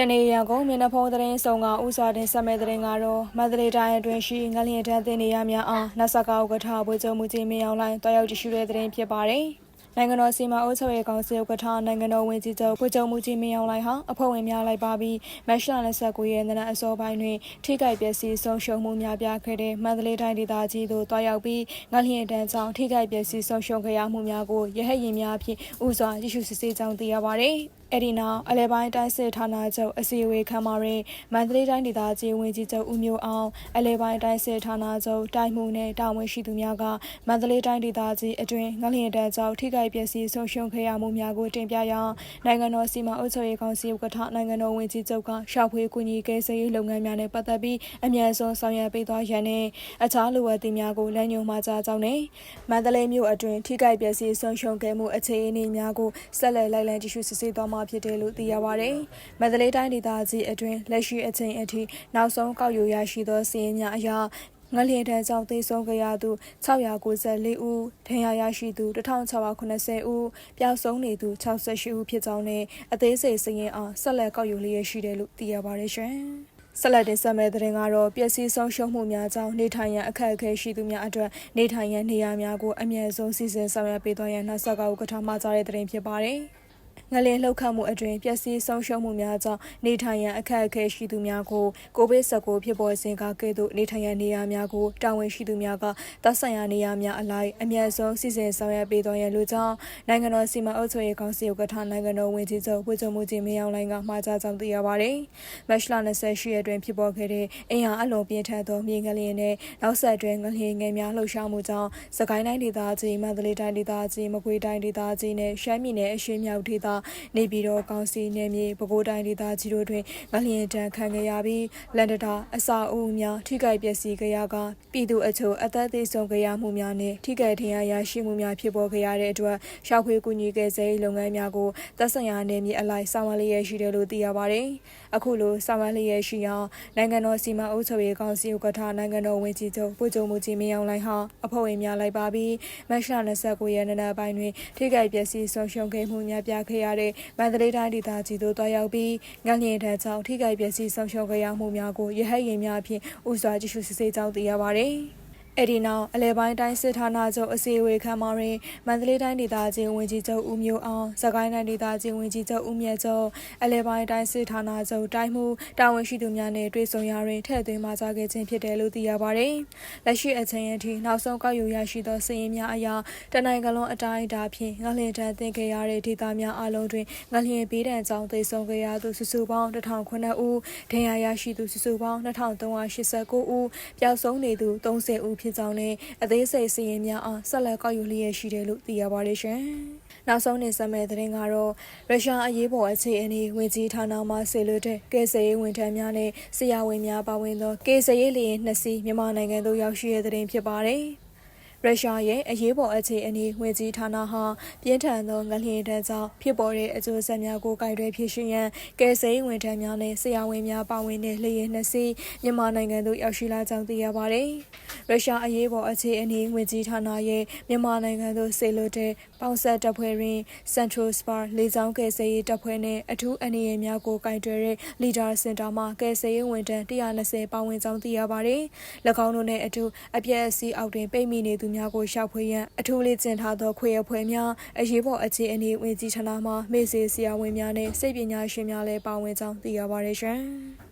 ရှနေရန်ကုန်မျက်နှာဖုံးသတင်းဆောင်ကဥစွာတင်ဆက်မဲ့သတင်းကတော့မန္တလေးတိုင်းအတွင်းရှိငလျင်တန်းတင်နေရများအားနတ်ဆကဥက္ကဋ္ဌဗိုလ်ချုပ်မှုကြီးမင်းအောင်လှိုင်တောက်ရောက်ကြည့်ရှုတဲ့သတင်းဖြစ်ပါတယ်။နိုင်ငံတော်စီမံအုပ်ချုပ်ရေးကောင်စီဥက္ကဋ္ဌနိုင်ငံတော်ဝန်ကြီးချုပ်ဗိုလ်ချုပ်မှုကြီးမင်းအောင်လှိုင်ဟာအဖွဲ့ဝင်များလိုက်ပါပြီးမက်ရှလာ29ရက်နေ့အစောပိုင်းတွင်ထိခိုက်ပျက်စီးဆုံးရှုံးမှုများပြားခဲ့တဲ့မန္တလေးတိုင်းဒေသကြီးသို့တောက်ရောက်ပြီးငလျင်တန်းကြောင့်ထိခိုက်ပျက်စီးဆုံးရှုံးခဲ့ရမှုများကိုရဟတ်ရင်များဖြင့်ဥစွာကြည့်ရှုစစ်ဆေးကြောင်းသိရပါတယ်။ အဲ့ဒီနောက်အလဲပိုင်းတိုင်းစစ်ဌာနချုပ်အစည်းအဝေးခန်းမတွင်မန္တလေးတိုင်းဒေသကြီးဝန်ကြီးချုပ်ဦးမျိုးအောင်အလဲပိုင်းတိုင်းစစ်ဌာနချုပ်တိုင်းမှုနှင့်တာဝန်ရှိသူများကမန္တလေးတိုင်းဒေသကြီးအတွင်းငလျင်တန်းကြောင့်ထိခိုက်ပျက်စီးဆုံးရှုံးခဲ့ရမှုများကိုတင်ပြရန်နိုင်ငံတော်စီမံအုပ်ချုပ်ရေးကောင်စီဥက္ကဋ္ဌနိုင်ငံတော်ဝန်ကြီးချုပ်ကရှောက်ဖွေးကူညီကယ်ဆယ်ရေးလုပ်ငန်းများနဲ့ပတ်သက်ပြီးအမြန်ဆုံးဆောင်ရွက်ပေးသွားရန်နဲ့အခြားလိုအပ်သူများကိုလမ်းညွှန်မှာကြားကြောင်းနဲ့မန္တလေးမြို့အတွင်းထိခိုက်ပျက်စီးဆုံးရှုံးခဲ့မှုအခြေအနေများကိုဆက်လက်လိုက်လံကြည့်ရှုစစ်ဆေးသွားမှာဖြစ်တယ်လို့သိရပါတယ်။မန္တလေးတိုင်းဒေသကြီးအတွင်းလက်ရှိအချိန်အထိနောက်ဆုံးကောက်ယူရရှိသောစီးရင်များအရငလျင်တန်းကြောင့်သေဆုံးခဲ့ရသူ694ဦး၊ဒဏ်ရာရရှိသူ1680ဦး၊ပျောက်ဆုံးနေသူ68ဦးဖြစ်ကြောင်းနဲ့အသေးစိတ်စည်ရင်အောင်ဆက်လက်ကောက်ယူလျက်ရှိတယ်လို့သိရပါတယ်ရှင်။ဆက်လက်တင်ဆက်မယ့်သတင်းကတော့ပျက်စီးဆုံးရှုံးမှုများကြောင့်နေထိုင်ရန်အခက်အခဲရှိသူများအတွက်နေထိုင်ရန်နေရာများကိုအမြဲဆုံးစီစဉ်ဆောင်ရွက်ပေးသွားရန်နှဆက်ကဥက္ကဋ္ဌမှကြားတဲ့သတင်းဖြစ်ပါတယ်။ ငလင်လှုပ်ခတ်မှုအတွင်ပျက်စီးဆုံးရှုံးမှုများကြောင့်နေထိုင်ရန်အခက်အခဲရှိသူများကိုကိုဗစ် -19 ဖြစ်ပေါ်စဉ်ကကဲ့သို့နေထိုင်ရန်နေရာများကိုတာဝန်ရှိသူများကသက်ဆိုင်ရာနေရာများအလိုက်အမြဲဆုံးစီစဉ်ဆောင်ရွက်ပေးတော်ရန်လိုကြောင်းနိုင်ငံတော်စီမံအုပ်ချုပ်ရေးကောင်စီဥက္ကဋ္ဌနိုင်ငံတော်ဝန်ကြီးချုပ်ဝှေချုံမှုကြီးမင်းအောင်လှိုင်ကမှာကြားကြောင်းသိရပါတယ်။မတ်လ28ရက်တွင်ဖြစ်ပေါ်ခဲ့တဲ့အင်အားအလွန်ပြင်းထန်သောမြေငလျင်နဲ့နောက်ဆက်တွဲငလျင်ငယ်များလှုပ်ရှားမှုကြောင့်စကိုင်းတိုင်းဒေသကြီးမန္တလေးတိုင်းဒေသကြီးမကွေးတိုင်းဒေသကြီးနဲ့ရှမ်းပြည်နယ်အရှေ့မြောက်ဒေသနေပြည်တော်ကောင်စီနယ်မြေပဲခူးတိုင်းဒေသကြီးတို့တွင်ငလျင်တန်းခံခဲ့ရပြီးလန်ဒတာအစာအုပ်များထိခိုက်ပျက်စီးခဲ့ရကပြည်သူအချို့အသက်သေဆုံးခဲ့ရမှုများနဲ့ထိခိုက်ဒဏ်ရာရရှိမှုများဖြစ်ပေါ်ခဲ့ရတဲ့အတွက်ရှောက်ခွေကူညီကယ်ဆယ်ရေးလုပ်ငန်းများကိုသက်ဆိုင်ရာနယ်မြေအလိုက်ဆောင်ရွက်လျက်ရှိတယ်လို့သိရပါတယ်။အခုလိုဆောင်ရွက်လျက်ရှိရာနိုင်ငံတော်စီမံအုပ်ချုပ်ရေးကောင်စီဥက္ကဋ္ဌနိုင်ငံတော်ဝန်ကြီးချုပ်ပို့ချုပ်မှုကြီးမင်းအောင်လှိုင်ဟာအဖွဲ့ဝင်များလိုက်ပါပြီးမတ်လ29ရက်နေ့နက်ပိုင်းတွင်ထိခိုက်ပျက်စီးဆုံးရှုံးခဲ့မှုများပြခဲ့ရတဲ့မန္တလေးတိုင်းဒေသကြီးသို့တွားရောက်ပြီးငလျင်ထက်ကြောင့်ထိခိုက်ပျက်စီးဆုံးရှုံးခဲ့ရမှုများကိုရဟတ်ရင်များဖြင့်ဥစွာကြည့်ရှုစစ်ဆေးကြောင်းသိရပါသည် အဲ့ဒီနောက်အလဲပိုင်းတိုင်းစစ်ဌာနချုပ်အစည်းအဝေးခန်းမှာတွင်မန္တလေးတိုင်းဒေသကြီးဝန်ကြီးချုပ်ဦးမျိုးအောင်၊စကိုင်းတိုင်းဒေသကြီးဝန်ကြီးချုပ်ဦးမြတ်ကျော်အလဲပိုင်းတိုင်းစစ်ဌာနချုပ်တိုင်းမှုတာဝန်ရှိသူများနဲ့တွေ့ဆုံရာတွင်ထည့်သွင်းမှာကြားခဲ့ခြင်းဖြစ်တယ်လို့သိရပါတယ်။လက်ရှိအချိန်အထိနောက်ဆုံးကောက်ယူရရှိသောစာရင်းများအရတနိုင်ငံလုံးအတိုင်းအတာဖြင့်ငလျင်တန်းတင်ခဲ့ရတဲ့ဒေသများအလုံးတွင်ငလျင်ပေးဒဏ်ကြောင့်သေဆုံးခဲ့ရသူစုစုပေါင်း1009ဦး၊ဒဏ်ရာရရှိသူစုစုပေါင်း2389ဦး၊ပျောက်ဆုံးနေသူ30ဦးဖြစ်ဖြစ်ကြောင်းနဲ့အသေးစိတ်စီရင်များအားဆက်လက်ကောက်ယူလျက်ရှိတယ်လို့သိရပါတယ်ရှင်။နောက်ဆုံးနေဆက်မဲ့သတင်းကတော့ရုရှားအရေးပေါ်အခြေအနေဝင်ကြီးဌာနမှဆေလွတ်တဲ့ကယ်ဆယ်ရေးဝန်ထမ်းများနဲ့ဆရာဝန်များပါဝင်သောကယ်ဆယ်ရေးလေယာဉ်နှစ်စီးမြန်မာနိုင်ငံသို့ရောက်ရှိတဲ့သတင်းဖြစ်ပါတယ်။ရုရှားရဲ့အရေးပေါ်အခြေအနေဝင်ကြီးဌာနဟာပြင်းထန်သောငလျင်တန်းကြောင့်ဖြစ်ပေါ်တဲ့အကျိုးဆက်များကိုကိုင်တွယ်ဖြစ်ရှိရန်ကယ်ဆယ်ရေးဝန်ထမ်းများနဲ့ဆရာဝန်များပါဝင်တဲ့လေယာဉ်နှစ်စီးမြန်မာနိုင်ငံသို့ရောက်ရှိလာကြောင်းသိရပါတယ်။ ရုရှားအရေးပေါ်အခြေအနေဝင်ကြီးဌာနရဲ့မြန်မာနိုင်ငံသို့ဆေလွတ်တဲ့ပေါင်ဆက်တပ်ဖွဲ့တွင် Central Spar လေကြောင်းကယ်ဆယ်ရေးတပ်ဖွဲ့နဲ့အထူးအနေရများကိုကိုင်တွယ်တဲ့ Leader Center မှကယ်ဆယ်ရေးဝန်ထမ်း120ပါဝင်ကြောင်းသိရပါတယ်။၎င်းတို့နဲ့အထူးအပြည့်အစည်းအောက်တွင်ပိတ်မိနေသူများကိုရှောက်ဖွေရန်အထူးလေ့ကျင့်ထားသောခွေအဖွဲ့များအရေးပေါ်အခြေအနေဝင်ကြီးဌာနမှမေ့စေဆရာဝန်များနဲ့စိတ်ပညာရှင်များလည်းပါဝင်ကြောင်းသိရပါတယ်ရှင်။